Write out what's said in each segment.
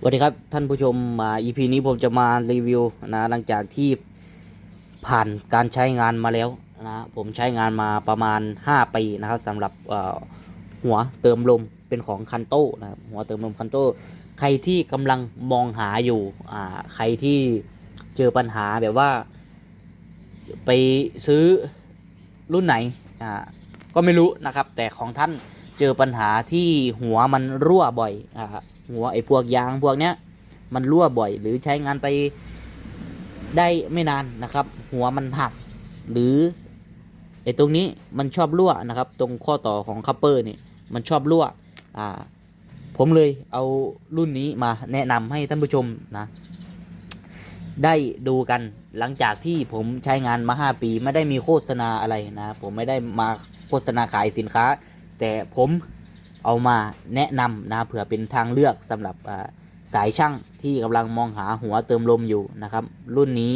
สวัสดีครับท่านผู้ชมมา EP นี้ผมจะมารีวิวนะหลังจากที่ผ่านการใช้งานมาแล้วนะผมใช้งานมาประมาณ 5 ปีนะครับสำหรับอ่อหัวเติมลมเป็นของคันโต้นะครับหัวเติมลมคันโต้ใครที่กำลังมองหาอยู่อ่าใครที่เจอปัญหาแบบว่า ไปซื้อรุ่นไหนอ่าก็ไม่รู้นะครับ แต่ของท่านเจอปัญหาที่หัวมันรั่วบ่อยอ่า หัวไอ้พวกยางพวกเนี้ยมันรั่วบ่อย หรือใช้งานไปได้ไม่นานนะครับ หัวมันหัก หรือไอ้ตรงนี้มันชอบรั่วนะครับ ตรงข้อต่อของคัพเปอร์นี่มันชอบรั่วอ่าผมเลยเอารุ่นนี้มาแนะนำให้ท่านผู้ชมนะ ได้ดูกันหลังจากที่ผมใช้งานมา 5 ปีไม่ได้มีโฆษณาอะไรนะ ผมไม่ได้มาโฆษณาขายสินค้า แต่ผม เอามาแนะนำนะเผื่อเป็นทางเลือกสำหรับสายช่างที่กำลังมองหาหัวเติมลมอยู่นะครับ รุ่นนี้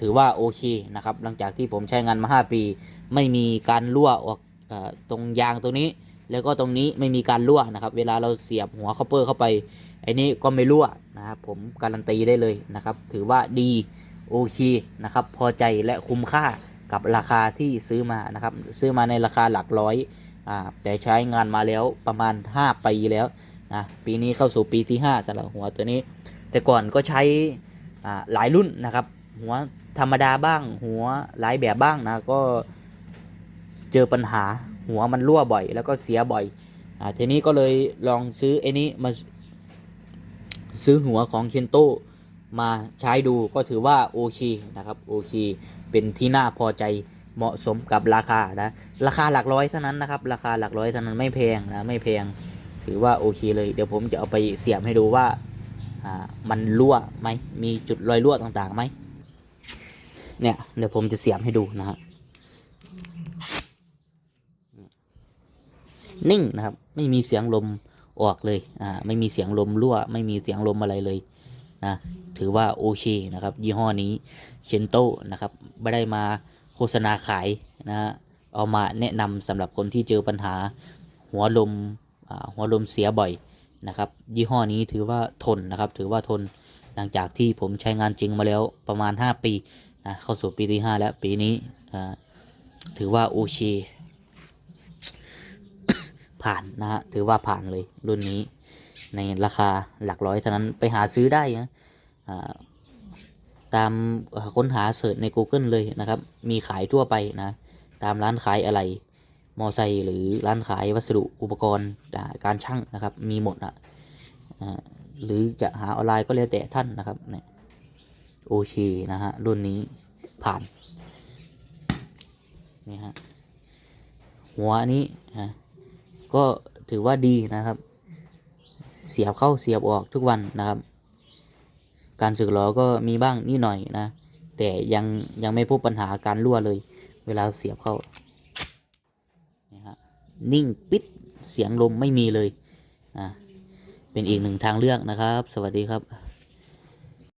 ถือว่าโอเคนะครับ หลังจากที่ผมใช้งานมา 5 ปี ไม่มีการรั่วออกตรงยางตรงนี้ แล้วก็ตรงนี้ไม่มีการรั่วนะครับ เวลาเราเสียบหัวคอปเปอร์เข้าไปไอ้นี่ก็ไม่รั่วนะครับผมการันตีได้เลยนะครับ ถือว่าดีโอเคนะครับ พอใจและคุ้มค่ากับราคาที่ซื้อมานะครับ ซื้อมาในราคาหลักร้อย อ่าแต่ใช้งานมาแล้วประมาณ 5 ปีแล้วนะปีนี้เข้าสู่ปีที่ 5สำหรับหัวตัวนี้ แต่ก่อนก็ใช้อ่าหลายรุ่นนะครับ หัวธรรมดาบ้าง หัวหลายแบบบ้างนะก็เจอปัญหาหัวมันรั่วบ่อย แล้วก็เสียบ่อยอ่าทีนี้ก็เลยลองซื้อไอ้นี้มาซื้อหัวของเคนโตมาใช้ดูก็ถือว่าโอเคนะครับโอเคเป็นที่น่าพอใจ เหมาะสมกับราคานะราคาหลักร้อยเท่านั้นนะครับ ราคาหลักร้อยเท่านั้นไม่แพงนะไม่แพงถือว่าโอเคเลย เดี๋ยวผมจะเอาไปเสียบให้ดูว่าอ่ามันรั่วไหมมีจุดรอยรั่วต่างๆไหมเนี่ยเดี๋ยวผมจะเสียบให้ดูนะฮะนิ่งนะครับ ไม่มีเสียงลมออกเลยอ่าไม่มีเสียงลมรั่ว ไม่มีเสียงลมอะไรเลยนะถือว่าโอเคนะครับ ยี่ห้อนี้เชนโตนะครับไม่ได้มา โฆษณาขายนะฮะเอามาแนะนำสำหรับคนที่เจอปัญหาหัวลมหัวลมเสียบ่อยนะครับ ยี่ห้อนี้ถือว่าทนนะครับ ถือว่าทนหลังจากที่ผมใช้งานจริงมาแล้วประมาณ 5 ปีนะเข้าสู่ปีที่ 5 แล้วปีนี้ถือว่าโอเคผ่านนะฮะถือว่าผ่านเลยรุ่นนี้ในราคาหลักร้อยเท่านั้นไปหาซื้อได้นะ ตามค้นหาเสิร์ชใน Google เลยนะครับ มีขายทั่วไปนะ ตามร้านขายอะไร มอไซค์หรือร้านขายวัสดุอุปกรณ์การช่างนะครับ มีหมดอะหรือจะหาออนไลน์ก็แล้วแต่ท่านนะครับเนี่ยโอชีนะฮะรุ่นนี้ผ่านนี่ฮะหัวนี้ฮะก็ถือว่าดีนะครับ เสียบเข้าเสียบออกทุกวันนะครับ การสึกหรอก็มีบ้างนิดหน่อยนะ แต่ยังยังไม่พบปัญหาการรั่วเลย เวลาเสียบเข้านี่ฮะนิ่งปิดเสียงลมไม่มีเลยอ่าเป็นอีกหนึ่งทางเลือกนะครับ สวัสดีครับ